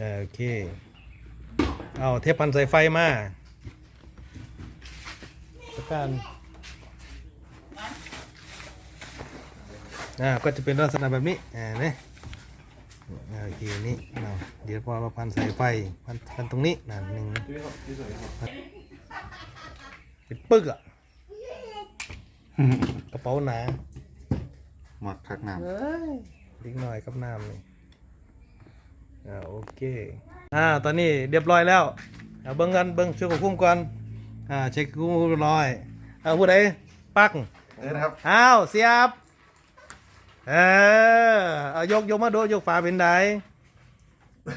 อ่าโอเค เอาเทปพันสายไฟมาประการอ่าก็จะเป็นลักษณะแบบนี้ อ่าเนี่ยอ่าโอเคนี่เนาะเดี๋ยวพอเราพันสายไฟ พันพันตรงนี้นะหนึ่งเป็นปึกอะกระเป๋าหนาหมักคักน้เล็กน้อยกับน้ำนี่ อ่าโอเคอ่าตอนนี้เรียบร้อยแล้วเอาเบิ้งกันเบิ้งช่วยกับคุ้มก่อนอ่าเช็คคุ้มเรียบร้อยเอาผู้ใดปักำเออนะครับอ้าวเสียบเออเอายกยกมาดูยกฝาเป็นได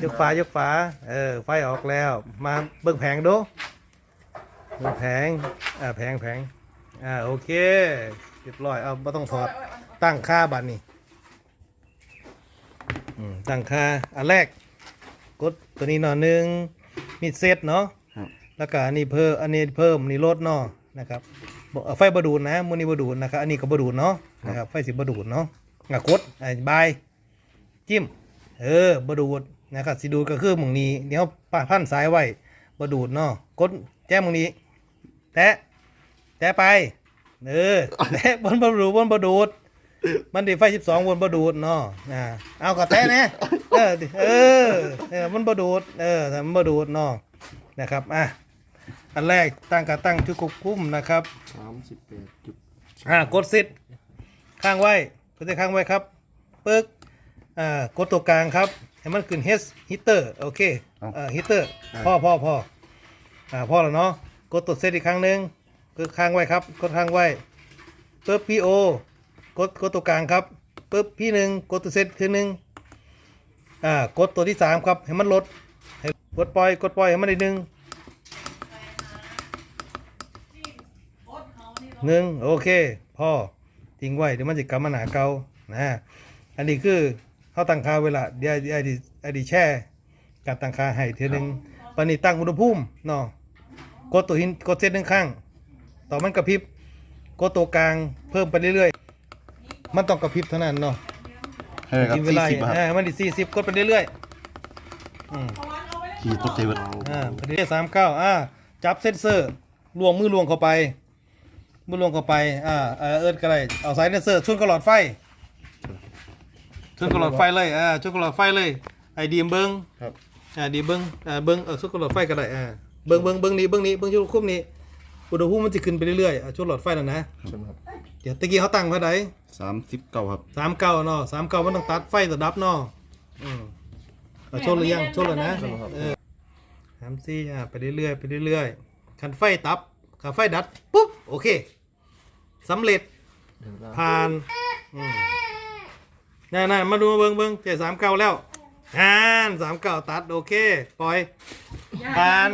ยกฝายกฝาเออไฟออกแล้ว มาเบิ้งแผงดูเบิ้งแผงอ่าแผงแผงอ่าโอเคเรียบร้อยเอาไม่ต้องถอดตั้งค่าบัตรนี่อืม ตั้งค่าอันแรก กดตัวนี้หน่อยหนึงมีเซตเนาะครับ แล้วก็อันนี้เพิ่มอันนี้เพิ่มนี่ลดเนาะนะครับบ่เอาไฟบดูดนะมือนี้บดูดนะครับอันนี้ก็บดูดเนาะนะครับไฟสิบดูดเนาะอะกดอะบายจิ้ม เออบดูดนะครับสิดูดก็คือหมึงนี้เดี๋ยวปาพันสายไว้บดูดเนาะกดแจ้มมึงนี้แตะแตะไปเออแตะบนบดูดบนบดูด มันดีไฟสิบสองวนบดูดเนาะอ่าเอากระแตะเนี่ยเออดิเออเออ มันบดูดเออแต่มันบดูดเนาะนะครับอะอันแรกตั้งกระตั้งชุดควบคุมนะครับสามสิบแปดจุดอ่ากดซิดข้างไว้กดซิดข้างไว้ครับปึ๊กอ่ากดตัวกลางครับให้มันขึ้น H hitter โอเคเอ่อ hitter พ่อพ่อพ่ออ่าพ่อแล้วเนาะกดตัวเซตอีกครั้งหนึ่งกดค้างไว้ครับกดค้างไว้ปึ๊บ PO กดกดตัวกลางครับปึ๊บพี่หนึ่งกดตัวเซตคือหนึ่งอ่ากดตัวที่สามครับให้มันลดให้กดปล่อยกดปล่อยให้มันได้หนึ่งหนึ่งโอเคพ่อทิ้งไว้เดี๋ยวมันจะกลับมาหนาเก่านะอันนี้คือเขาตั้งค่าเวลาเดี๋ยวไอ้ดีไอ้ดีแช่การตั้งค่าให้เทียหนึงปานนี้ตั้งอุณหภูมิเนาะกดตัวหินกดเซตหนึ่งข้าง ต่อมันกระพริบกดตัวกลางเพิ่มไปเรื่อยๆ มันต้องกระพริบเท่านั้นเนาะเฮ้ยครับกินเวสี่ลาสิบครับอ่ามันดีสี่สิบกดไปเรื่อยๆอืมขี่ตกใจเบิดอ่าพอดีสามเก้าอ่าจับเซนเซอร์ลวงมือลวงเข้าไป มือลวงเข้าไปอ่าเอ่อเอิร์ดก็ได้เอาสายเซนเซอร์ชนกับหลอดไฟชนกับหลอดไฟเลยอ่าชนกับหลอดไฟเลยไอดีมเบิ้ง ครับอ่าดีเบิ้งอ่าเบิ้งเออชนกับหลอดไฟก็ได้อ่าเบิ้งเบิ้งเบิ้งนี้เบิ้งนี้เบิ้งชุดคุ้มนี้อุณหภูมิมันจะขึ้นไปเรื่อยๆอ่าชนหลอดไฟแล้วนะใช่ไหมครับ เดี๋ยวตะกี้เขาตั้งไว้ไหนสามสิบเก้าครับสามเก้าเนาะสามเก้ามันต้องตัดไฟตัวดับเนาะอืมเอาชนหรือยังชนแล้วนะเออสามสี่อ่าไปเรื่อยๆไปเรื่อยๆคันไฟตับคันไฟดับปุ๊บโอเคสำเร็จผ่านอืมนั่นๆมาดูมาเบิ้งเบิ้งเจ็ดสามเก้าแล้วอ่านสามเก้าตัดโอเค ปล่อยผ่าน